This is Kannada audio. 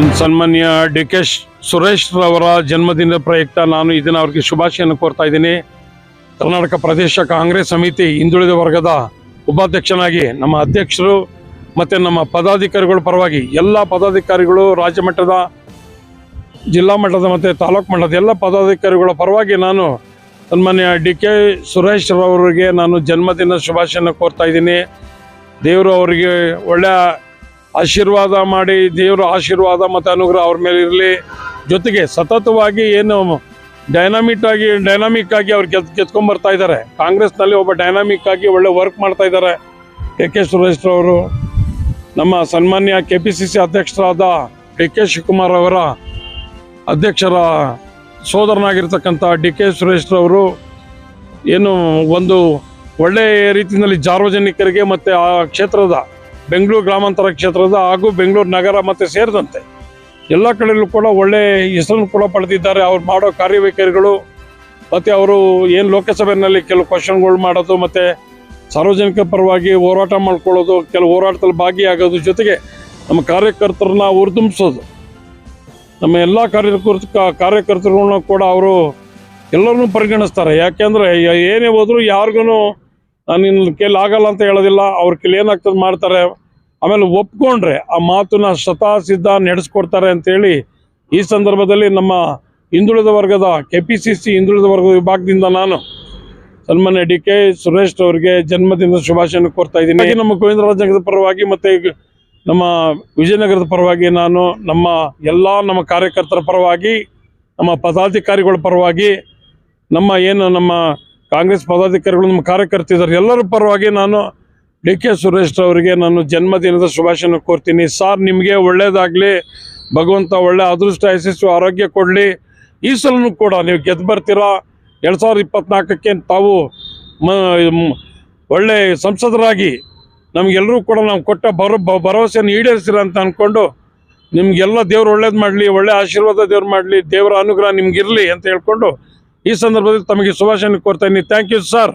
ಸನ್ಮಾನ್ಯ ಡಿ ಕೆ ಸುರೇಶ್ ರವರ ಜನ್ಮದಿನದ ಪ್ರಯುಕ್ತ ನಾನು ಇದನ್ನು ಅವ್ರಿಗೆ ಶುಭಾಶಯವನ್ನು ಕೋರ್ತಾ ಇದ್ದೀನಿ. ಕರ್ನಾಟಕ ಪ್ರದೇಶ ಕಾಂಗ್ರೆಸ್ ಸಮಿತಿ ಹಿಂದುಳಿದ ವರ್ಗದ ಉಪಾಧ್ಯಕ್ಷನಾಗಿ ನಮ್ಮ ಅಧ್ಯಕ್ಷರು ಮತ್ತು ನಮ್ಮ ಪದಾಧಿಕಾರಿಗಳ ಪರವಾಗಿ ಎಲ್ಲ ಪದಾಧಿಕಾರಿಗಳು, ರಾಜ್ಯ ಮಟ್ಟದ, ಜಿಲ್ಲಾ ಮಟ್ಟದ ಮತ್ತು ತಾಲೂಕು ಮಟ್ಟದ ಎಲ್ಲ ಪದಾಧಿಕಾರಿಗಳ ಪರವಾಗಿ ನಾನು ಸನ್ಮಾನ್ಯ ಡಿ ಕೆ ಸುರೇಶ್ ರವರಿಗೆ ನಾನು ಜನ್ಮದಿನ ಶುಭಾಶಯನ ಕೋರ್ತಾ ಇದ್ದೀನಿ. ದೇವರು ಅವರಿಗೆ ಒಳ್ಳೆಯ ಆಶೀರ್ವಾದ ಮಾಡಿ, ದೇವರ ಆಶೀರ್ವಾದ ಮತ್ತು ಅನುಗ್ರಹ ಅವ್ರ ಮೇಲೆ ಇರಲಿ. ಜೊತೆಗೆ ಸತತವಾಗಿ ಏನು ಡೈನಾಮಿಕ್ ಆಗಿ ಡೈನಾಮಿಕ್ ಆಗಿ ಅವ್ರು ಗೆದ್ ಗೆದ್ಕೊಂಬರ್ತಾ ಇದ್ದಾರೆ. ಕಾಂಗ್ರೆಸ್ನಲ್ಲಿ ಒಬ್ಬ ಡೈನಾಮಿಕ್ ಆಗಿ ಒಳ್ಳೆ ವರ್ಕ್ ಮಾಡ್ತಾ ಇದ್ದಾರೆ ಕೆ ಕೆ ಸುರೇಶ್ ಅವರು ನಮ್ಮ ಸನ್ಮಾನ್ಯ ಕೆ ಪಿ ಸಿ ಸಿ ಅಧ್ಯಕ್ಷರಾದ ಡಿ ಕೆ ಶಿವಕುಮಾರ್ ಅವರ ಅಧ್ಯಕ್ಷರ ಸೋದರನಾಗಿರ್ತಕ್ಕಂಥ ಡಿ ಕೆ ಸುರೇಶ್ ಅವರು ಏನು ಒಂದು ಒಳ್ಳೆಯ ರೀತಿಯಲ್ಲಿ ಸಾರ್ವಜನಿಕರಿಗೆ ಮತ್ತು ಆ ಕ್ಷೇತ್ರದ ಬೆಂಗಳೂರು ಗ್ರಾಮಾಂತರ ಕ್ಷೇತ್ರದ ಹಾಗೂ ಬೆಂಗಳೂರು ನಗರ ಮತ್ತು ಸೇರಿದಂತೆ ಎಲ್ಲ ಕಡೆಯಲ್ಲೂ ಕೂಡ ಒಳ್ಳೆ ಹೆಸರನ್ನು ಕೂಡ ಪಡೆದಿದ್ದಾರೆ. ಅವ್ರು ಮಾಡೋ ಕಾರ್ಯವೈಖರಿಗಳು ಮತ್ತು ಅವರು ಏನು ಲೋಕಸಭೆಯಲ್ಲಿ ಕೆಲವು ಕ್ವಶನ್ಗಳು ಮಾಡೋದು ಮತ್ತು ಸಾರ್ವಜನಿಕ ಪರವಾಗಿ ಹೋರಾಟ ಮಾಡ್ಕೊಳ್ಳೋದು, ಕೆಲವು ಹೋರಾಟದಲ್ಲಿ ಭಾಗಿಯಾಗೋದು ಜೊತೆಗೆ ನಮ್ಮ ಕಾರ್ಯಕರ್ತರನ್ನ ಹುರಿದುಂಬಿಸೋದು. ನಮ್ಮ ಎಲ್ಲ ಕಾರ್ಯಕರ್ತ ಕಾರ್ಯಕರ್ತರುಗಳನ್ನ ಕೂಡ ಅವರು ಎಲ್ಲರನ್ನೂ ಪರಿಗಣಿಸ್ತಾರೆ. ಯಾಕೆಂದರೆ ಏನೇ ಹೋದರೂ ಯಾರಿಗೂ ನಾನು ನಿನ್ನ ಕೈಲಿ ಆಗಲ್ಲ ಅಂತ ಹೇಳೋದಿಲ್ಲ. ಅವ್ರ ಕೈಲಿ ಏನಾಗ್ತದೆ ಮಾಡ್ತಾರೆ. ಆಮೇಲೆ ಒಪ್ಕೊಂಡ್ರೆ ಆ ಮಾತನ್ನ ಶತಾ ಸಿದ್ಧ ನಡೆಸ್ಕೊಡ್ತಾರೆ ಅಂತೇಳಿ ಈ ಸಂದರ್ಭದಲ್ಲಿ ನಮ್ಮ ಹಿಂದುಳಿದ ವರ್ಗದ ಕೆ ಪಿ ಸಿ ಸಿ ಹಿಂದುಳಿದ ವರ್ಗದ ವಿಭಾಗದಿಂದ ನಾನು ಸನ್ಮಾನ್ಯ ಡಿ ಕೆ ಸುರೇಶ್ ಅವರಿಗೆ ಜನ್ಮದಿನದ ಶುಭಾಶಯ ಕೋರ್ತಾ ಇದ್ದೀನಿ. ನಮ್ಮ ನಮ್ಮ ಗೋವಿಂದರಾಜನಗರದ ಪರವಾಗಿ ಮತ್ತು ನಮ್ಮ ವಿಜಯನಗರದ ಪರವಾಗಿ ನಾನು ನಮ್ಮ ಎಲ್ಲ ನಮ್ಮ ಕಾರ್ಯಕರ್ತರ ಪರವಾಗಿ, ನಮ್ಮ ಪದಾಧಿಕಾರಿಗಳ ಪರವಾಗಿ, ನಮ್ಮ ಏನು ನಮ್ಮ ಕಾಂಗ್ರೆಸ್ ಪದಾಧಿಕಾರಿಗಳು ನಮ್ಮ ಕಾರ್ಯಕರ್ತಿದ್ದಾರೆ ಎಲ್ಲರ ಪರವಾಗಿ ನಾನು ಡಿ ಕೆ ಸುರೇಶ್ ಅವರಿಗೆ ನಾನು ಜನ್ಮದಿನದ ಶುಭಾಶಯ ಕೋರ್ತೀನಿ. ಸಾರ್, ನಿಮಗೆ ಒಳ್ಳೇದಾಗಲಿ. ಭಗವಂತ ಒಳ್ಳೆ ಅದೃಷ್ಟ ಯಶಸ್ಸು ಆರೋಗ್ಯ ಕೊಡಲಿ. ಈ ಸಲನೂ ಕೂಡ ನೀವು ಗೆದ್ದು ಬರ್ತೀರಾ? ಎರಡು ಸಾವಿರದ ಇಪ್ಪತ್ನಾಲ್ಕಕ್ಕೆ ತಾವು ಮ ಒಳ್ಳೆ ಸಂಸದರಾಗಿ ನಮಗೆಲ್ಲರೂ ಕೂಡ ನಾವು ಕೊಟ್ಟ ಭರ ಭರವಸೆಯನ್ನು ಈಡೇರಿಸಿರ ಅಂತ ಅಂದ್ಕೊಂಡು ನಿಮಗೆಲ್ಲ ದೇವ್ರು ಒಳ್ಳೇದು ಮಾಡಲಿ, ಒಳ್ಳೆ ಆಶೀರ್ವಾದ ದೇವ್ರು ಮಾಡಲಿ, ದೇವರ ಅನುಗ್ರಹ ನಿಮ್ಗಿರಲಿ ಅಂತ ಹೇಳ್ಕೊಂಡು ಈ ಸಂದರ್ಭದಲ್ಲಿ ತಮಗೆ ಶುಭಾಶಯ ಕೋರ್ತಾ ಇದ್ದೀನಿ ಥ್ಯಾಂಕ್ ಯು ಸರ್